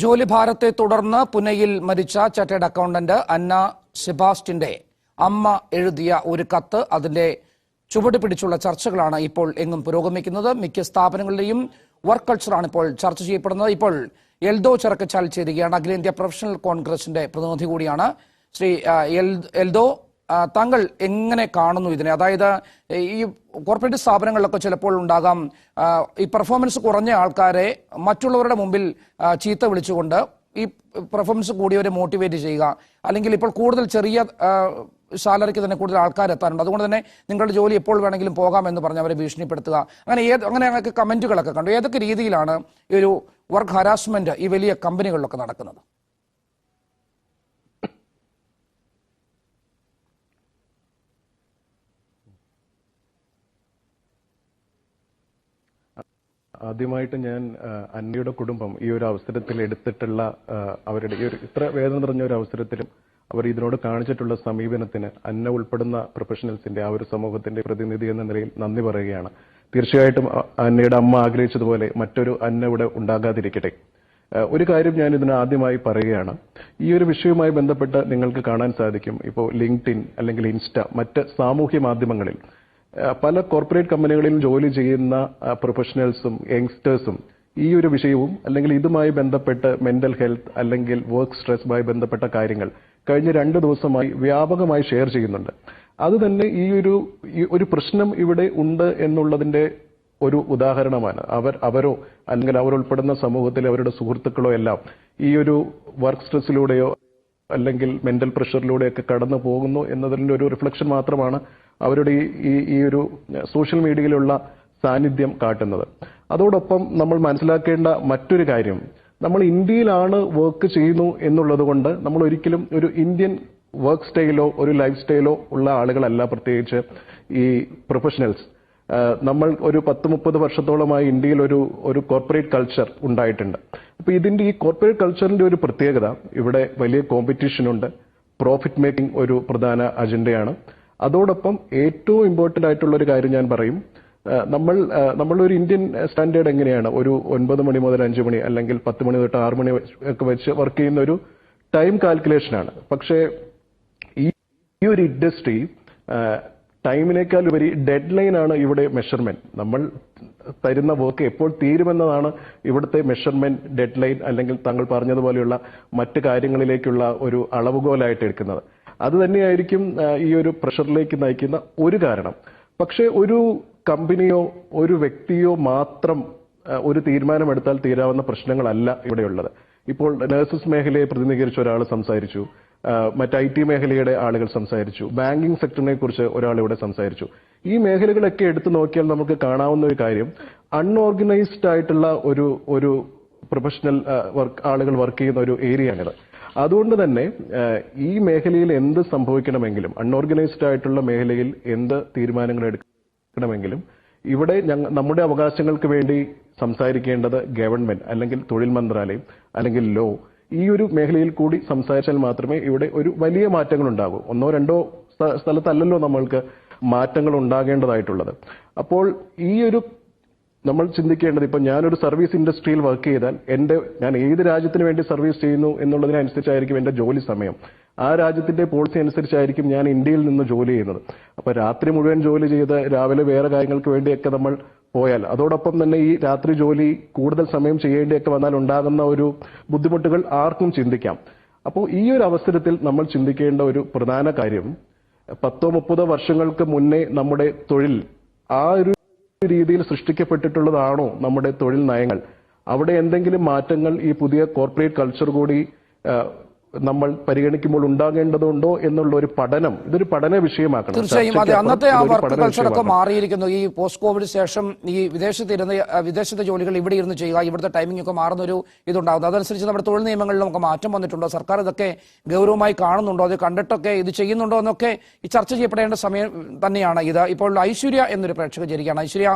ജോലിഭാരത്തെ തുടർന്ന് പുനെയിൽ മരിച്ച chartered accountant അന്ന സെബാസ്റ്റിന്റെ അമ്മ എഴുതിയ ഒരു കത്ത് അതിന്റെ ചുവട് പിടിച്ചുള്ള ചർച്ചകളാണ് ഇപ്പോൾ എങ്ങും പുരോഗമിക്കുന്നത്. മിക്ക സ്ഥാപനങ്ങളുടെയും വർക്ക് കൾച്ചറാണ് ഇപ്പോൾ ചർച്ച ചെയ്യപ്പെടുന്നത്. ഇപ്പോൾ എൽദോ ചെറുക്കച്ചാൽ ചേരുകയാണ്. അഖിലേന്ത്യാ പ്രൊഫഷണൽ കോൺഗ്രസിന്റെ പ്രതിനിധി കൂടിയാണ്. ശ്രീ എൽദോ താങ്കൾ എങ്ങനെ കാണുന്നു ഇതിനെ? അതായത് ഈ കോർപ്പറേറ്റ് സ്ഥാപനങ്ങളിലൊക്കെ ചിലപ്പോൾ ഉണ്ടാകാം ഈ പെർഫോമൻസ് കുറഞ്ഞ ആൾക്കാരെ മറ്റുള്ളവരുടെ മുമ്പിൽ ചീത്ത വിളിച്ചുകൊണ്ട് ഈ പെർഫോമൻസ് കൂടിയവരെ മോട്ടിവേറ്റ് ചെയ്യുക. അല്ലെങ്കിൽ ഇപ്പോൾ കൂടുതൽ ചെറിയ സാലറിക്ക് തന്നെ കൂടുതൽ ആൾക്കാർ എത്താറുണ്ട്. അതുകൊണ്ട് തന്നെ നിങ്ങളുടെ ജോലി എപ്പോൾ വേണമെങ്കിലും പോകാമെന്ന് പറഞ്ഞ് അവരെ ഭീഷണിപ്പെടുത്തുക. അങ്ങനെ ഏത് അങ്ങനെ കമന്റുകളൊക്കെ കണ്ടു. ഏതൊക്കെ രീതിയിലാണ് ഈ ഒരു വർക്ക് ഹരാസ്മെന്റ് ഈ വലിയ കമ്പനികളിലൊക്കെ നടക്കുന്നത്? ആദ്യമായിട്ട് ഞാൻ അന്നയുടെ കുടുംബം ഈ ഒരു അവസരത്തിൽ എടുത്തിട്ടുള്ള അവരുടെ ഈ ഒരു ഇത്ര വേദന നിറഞ്ഞ ഒരു അവസരത്തിലും അവർ ഇതിനോട് കാണിച്ചിട്ടുള്ള സമീപനത്തിന് അന്ന ഉൾപ്പെടുന്ന പ്രൊഫഷണൽസിന്റെ ആ ഒരു സമൂഹത്തിന്റെ പ്രതിനിധി എന്ന നിലയിൽ നന്ദി പറയുകയാണ്. തീർച്ചയായിട്ടും അന്നയുടെ അമ്മ ആഗ്രഹിച്ചതുപോലെ മറ്റൊരു അന്ന ഇവിടെ ഉണ്ടാകാതിരിക്കട്ടെ. ഒരു കാര്യം ഞാൻ ഇതിന് ആദ്യമായി പറയുകയാണ്. ഈ ഒരു വിഷയവുമായി ബന്ധപ്പെട്ട് നിങ്ങൾക്ക് കാണാൻ സാധിക്കും. ഇപ്പോൾ ലിങ്ക്ഡിൻ അല്ലെങ്കിൽ ഇൻസ്റ്റ മറ്റ് സാമൂഹ്യ മാധ്യമങ്ങളിൽ പല കോർപ്പറേറ്റ് കമ്പനികളിൽ ജോലി ചെയ്യുന്ന പ്രൊഫഷണൽസും യങ്സ്റ്റേഴ്സും ഈ ഒരു വിഷയവും അല്ലെങ്കിൽ ഇതുമായി ബന്ധപ്പെട്ട് മെന്റൽ ഹെൽത്ത് അല്ലെങ്കിൽ വർക്ക് സ്ട്രെസ്സുമായി ബന്ധപ്പെട്ട കാര്യങ്ങൾ കഴിഞ്ഞ രണ്ട് ദിവസമായി വ്യാപകമായി ഷെയർ ചെയ്യുന്നുണ്ട്. അത് തന്നെ ഈ ഒരു ഒരു പ്രശ്നം ഇവിടെ ഉണ്ട് എന്നുള്ളതിന്റെ ഒരു ഉദാഹരണമാണ്. അവർ അവരോ അല്ലെങ്കിൽ അവർ സമൂഹത്തിൽ അവരുടെ സുഹൃത്തുക്കളോ എല്ലാം ഈ ഒരു വർക്ക് സ്ട്രെസ്സിലൂടെയോ അല്ലെങ്കിൽ മെന്റൽ പ്രഷറിലൂടെയൊക്കെ കടന്നു പോകുന്നു എന്നതിന്റെ ഒരു റിഫ്ലക്ഷൻ മാത്രമാണ് അവരുടെ ഈ- ഒരു സോഷ്യൽ മീഡിയയിലുള്ള സാന്നിധ്യം കാട്ടുന്നത്. അതോടൊപ്പം നമ്മൾ മനസ്സിലാക്കേണ്ട മറ്റൊരു കാര്യം. നമ്മൾ ഇന്ത്യയിലാണ് വർക്ക് ചെയ്യുന്നു എന്നുള്ളതുകൊണ്ട് നമ്മൾ ഒരിക്കലും ഒരു ഇന്ത്യൻ വർക്ക് സ്റ്റൈലോ ഒരു ലൈഫ് സ്റ്റൈലോ ഉള്ള ആളുകളല്ല പ്രത്യേകിച്ച് ഈ പ്രൊഫഷണൽസ് നമ്മൾ ഒരു പത്ത് മുപ്പത് വർഷത്തോളമായി ഇന്ത്യയിൽ ഒരു ഒരു കോർപ്പറേറ്റ് കൾച്ചർ ഉണ്ടായിട്ടുണ്ട്. അപ്പൊ ഇതിന്റെ ഈ കോർപ്പറേറ്റ് കൾച്ചറിന്റെ ഒരു പ്രത്യേകത ഇവിടെ വലിയ കോമ്പറ്റീഷൻ ഉണ്ട്. പ്രോഫിറ്റ് മേക്കിംഗ് ഒരു പ്രധാന അജണ്ടയാണ് അതോടൊപ്പം ഏറ്റവും ഇമ്പോർട്ടന്റ് ആയിട്ടുള്ള ഒരു കാര്യം ഞാൻ പറയും. നമ്മൾ നമ്മളൊരു ഇന്ത്യൻ സ്റ്റാൻഡേർഡ് എങ്ങനെയാണ്? ഒരു ഒൻപത് മണി മുതൽ അഞ്ച് മണി അല്ലെങ്കിൽ പത്ത് മണി തൊട്ട് ആറ് മണി ഒക്കെ വെച്ച് വർക്ക് ചെയ്യുന്ന ഒരു ടൈം കാൽക്കുലേഷനാണ് പക്ഷേ ഈ ഒരു ഇൻഡസ്ട്രി ടൈമിനേക്കാൾ ഉപരി ഡെഡ് ലൈൻ ആണ് ഇവിടെ മെഷർമെന്റ് നമ്മൾ തരുന്ന വർക്ക് എപ്പോൾ തീരുമെന്നതാണ് ഇവിടുത്തെ മെഷർമെന്റ് ഡെഡ് ലൈൻ അല്ലെങ്കിൽ താങ്കൾ പറഞ്ഞതുപോലെയുള്ള മറ്റ് കാര്യങ്ങളിലേക്കുള്ള ഒരു അളവുകോലായിട്ട് എടുക്കുന്നത്. അത് തന്നെയായിരിക്കും ഈ ഒരു പ്രഷറിലേക്ക് നയിക്കുന്ന ഒരു കാരണം. പക്ഷേ ഒരു കമ്പനിയോ ഒരു വ്യക്തിയോ മാത്രം ഒരു തീരുമാനമെടുത്താൽ തീരാവുന്ന പ്രശ്നങ്ങളല്ല ഇവിടെയുള്ളത്. ഇപ്പോൾ നഴ്സസ് മേഖലയെ പ്രതിനിധീകരിച്ച് ഒരാൾ സംസാരിച്ചു മറ്റ് ഐ ടി മേഖലയുടെ ആളുകൾ സംസാരിച്ചു ബാങ്കിങ് സെക്ടറിനെ കുറിച്ച് ഒരാൾ ഇവിടെ സംസാരിച്ചു. ഈ മേഖലകളൊക്കെ എടുത്തു നോക്കിയാൽ നമുക്ക് കാണാവുന്ന ഒരു കാര്യം അൺഓർഗനൈസ്ഡ് ആയിട്ടുള്ള ഒരു ഒരു പ്രൊഫഷണൽ വർക്ക് ആളുകൾ വർക്ക് ചെയ്യുന്ന ഒരു ഏരിയയാണിത് അതുകൊണ്ട് തന്നെ ഈ മേഖലയിൽ എന്ത് സംഭവിക്കണമെങ്കിലും അൺഓർഗനൈസ്ഡ് ആയിട്ടുള്ള മേഖലയിൽ എന്ത് തീരുമാനങ്ങൾ എടുക്കണമെങ്കിലും ഇവിടെ നമ്മുടെ അവകാശങ്ങൾക്ക് വേണ്ടി സംസാരിക്കേണ്ടത് ഗവൺമെന്റ് അല്ലെങ്കിൽ തൊഴിൽ മന്ത്രാലയം അല്ലെങ്കിൽ ലോ ഈ ഒരു മേഖലയിൽ കൂടി സംസാരിച്ചാൽ മാത്രമേ ഇവിടെ ഒരു വലിയ മാറ്റങ്ങൾ ഉണ്ടാകൂ ഒന്നോ രണ്ടോ സ്ഥ- സ്ഥലത്തല്ലല്ലോ നമ്മൾക്ക് മാറ്റങ്ങൾ ഉണ്ടാകേണ്ടതായിട്ടുള്ളത്. അപ്പോൾ ഈ ഒരു നമ്മൾ ചിന്തിക്കേണ്ടത് ഇപ്പൊ ഞാനൊരു സർവീസ് ഇൻഡസ്ട്രിയിൽ വർക്ക് ചെയ്താൽ എന്റെ ഞാൻ ഏത് രാജ്യത്തിന് വേണ്ടി സർവീസ് ചെയ്യുന്നു എന്നുള്ളതിനനുസരിച്ചായിരിക്കും എന്റെ ജോലി സമയം. ആ രാജ്യത്തിന്റെ പോളിസി അനുസരിച്ചായിരിക്കും ഞാൻ ഇന്ത്യയിൽ നിന്ന് ജോലി ചെയ്യുന്നത്. അപ്പോൾ രാത്രി മുഴുവൻ ജോലി ചെയ്ത് രാവിലെ വേറെ കാര്യങ്ങൾക്ക് വേണ്ടിയൊക്കെ നമ്മൾ പോയാൽ അതോടൊപ്പം തന്നെ ഈ രാത്രി ജോലി കൂടുതൽ സമയം ചെയ്യേണ്ടിയൊക്കെ വന്നാൽ ഉണ്ടാകുന്ന ഒരു ബുദ്ധിമുട്ടുകൾ ആർക്കും ചിന്തിക്കാം. അപ്പോൾ ഈ ഒരു അവസരത്തിൽ നമ്മൾ ചിന്തിക്കേണ്ട ഒരു പ്രധാന കാര്യം പത്തോ മുപ്പതോ വർഷങ്ങൾക്ക് മുന്നേ നമ്മുടെ തൊഴിൽ ആ ഒരു രീതിയിൽ സൃഷ്ടിക്കപ്പെട്ടിട്ടുള്ളതാണോ നമ്മുടെ തൊഴിൽ നയങ്ങൾ? അവിടെ എന്തെങ്കിലും മാറ്റങ്ങൾ ഈ പുതിയ കോർപ്പറേറ്റ് കൾച്ചർ കൂടി നമ്മൾ പരിഗണിക്കുമ്പോൾ ഉണ്ടാകേണ്ടതുണ്ടോ എന്നുള്ള ഒരു പഠനം ഇതൊരു പഠന വിഷയമാക്കണം. തീർച്ചയായും. അതെ അന്നത്തെ ആ വർക്ക് കൾച്ചറൊക്കെ മാറിയിരിക്കുന്നു. ഈ പോസ്റ്റ് കോവിഡ് ശേഷം ഈ വിദേശത്ത് ഇരുന്ന് വിദേശത്തെ ജോലികൾ ഇവിടെ ഇരുന്ന് ചെയ്യുക ഇവിടുത്തെ ടൈമിംഗ് ഒക്കെ മാറുന്നൊരു ഇതുണ്ടാകുന്നു. അതനുസരിച്ച് നമ്മുടെ തൊഴിൽ നിയമങ്ങളിലും ഒക്കെ മാറ്റം വന്നിട്ടുണ്ടോ? സർക്കാർ ഇതൊക്കെ ഗൗരവമായി കാണുന്നുണ്ടോ? അത് കണ്ടിട്ടൊക്കെ ഇത് ചെയ്യുന്നുണ്ടോ എന്നൊക്കെ ഈ ചർച്ച ചെയ്യപ്പെടേണ്ട സമയം തന്നെയാണ് ഇത്. ഇപ്പോൾ ഐശ്വര്യ എന്നൊരു പ്രേക്ഷക ജനിക്കുകയാണ്. ഐശ്വര്യ